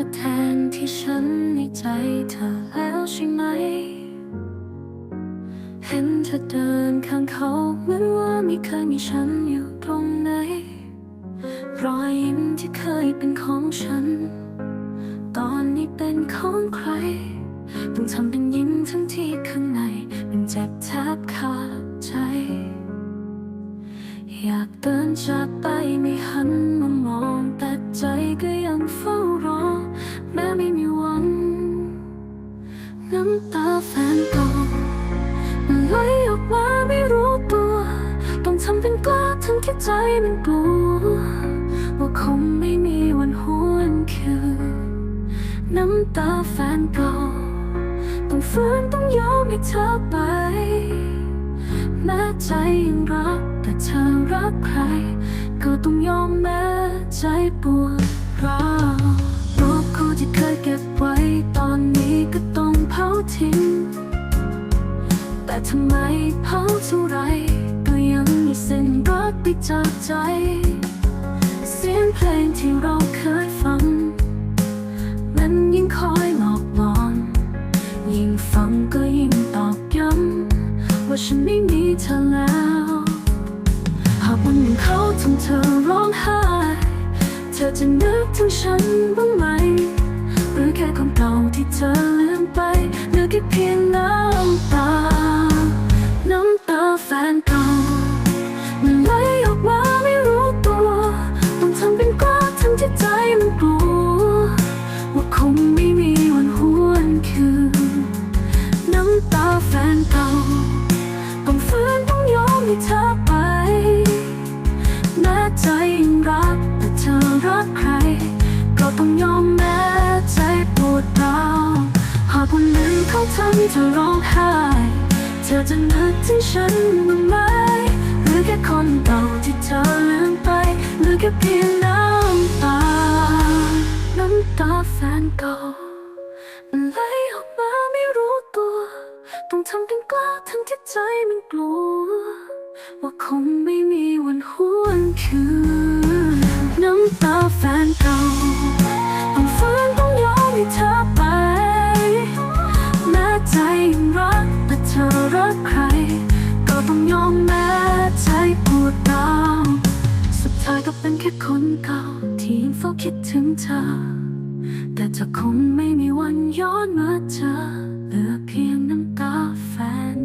าแทนที่ฉันในใจเธอแล้วใช่ไหม เห็นเธอเดินข้างเขาเหมือนว่าไม่เคยมีฉันอยู่ตรงไหน รอยยิ้มที่เคยเป็นของฉัน ตอนนี้เป็นของใคร ต้องทำเป็นยิ้มทั้งที่ข้างในมันเจ็บแทบขาดใจอยากเดินจากไปไม่หันมามองแต่ใจก็ยังเฝ้า แม้ไม่มีวันน้ำตาแฟนเก่ามันไหลออกมาไม่รู้ตัว ต้องทำเป็นกล้าทั้งที่ใจมันกลัว ว่าคงไม่มีวันหวนคืนน้ำตาแฟนเก่าต้องฝืนต้องยอมให้เธอไป แม้ใจยังรักแต่เธอรักใคร ก็ต้องยอมแม้ใจปวดร้าว ที่เคยเก็บไว้ตอนนี้ก็ต้องเผาทิ้ง แต่ทำไมเผาเท่าไร ก็ยังมีเส้นรักติดจากใจ เสียงเพลงที่เราเคยฟังมันยิ่งคอยหลอกหลอน ยิ่งฟังก็ยิ่งตอกย้ำ ว่าฉันไม่มีเธอแล้ว หากวันหนึ่งเขาทำเธอร้องไห้ เธอจะนึกถึงฉันบ้างไหม หรือแค่คนเก่าที่เธอลืมไปเหลือแค่เพียงน้ำตา น้ำตาแฟนเก่ามันไหลออกมาไม่รู้ตัวต้องทำเป็นกล้าทั้งที่ใจมันกลัวว่าคงไม่มีวันหวนคืนน้ำตาแฟนเก่าต้องฝืนต้องยอมให้เธอไปแม้ใจยังรักแต่เธอรักใครก็ต้องยอม เขาทำเธอร้องไห้ เธอจะนึกถึงฉันบ้างไหมหรือแค่คนเก่าที่เธอลืมไป หรือแค่เพียงน้ำตา น้ำตาแฟนเก่ามันไหลออกมาไม่รู้ตัว ต้องทำเป็นกล้าทั้งที่ใจมันกลัว ว่าคงไม่มีวันหวนคืน ใจยังรักแต่เธอรักใคร ก็ต้องยอมแม้ใจปวดร้าวสุดท้ายก็เป็นแค่คนเก่าที่ยังเฝ้าคิดถึงเธอ แต่จะคงไม่มีวันย้อนมาเจอเหลือเพียงน้ำตาแฟน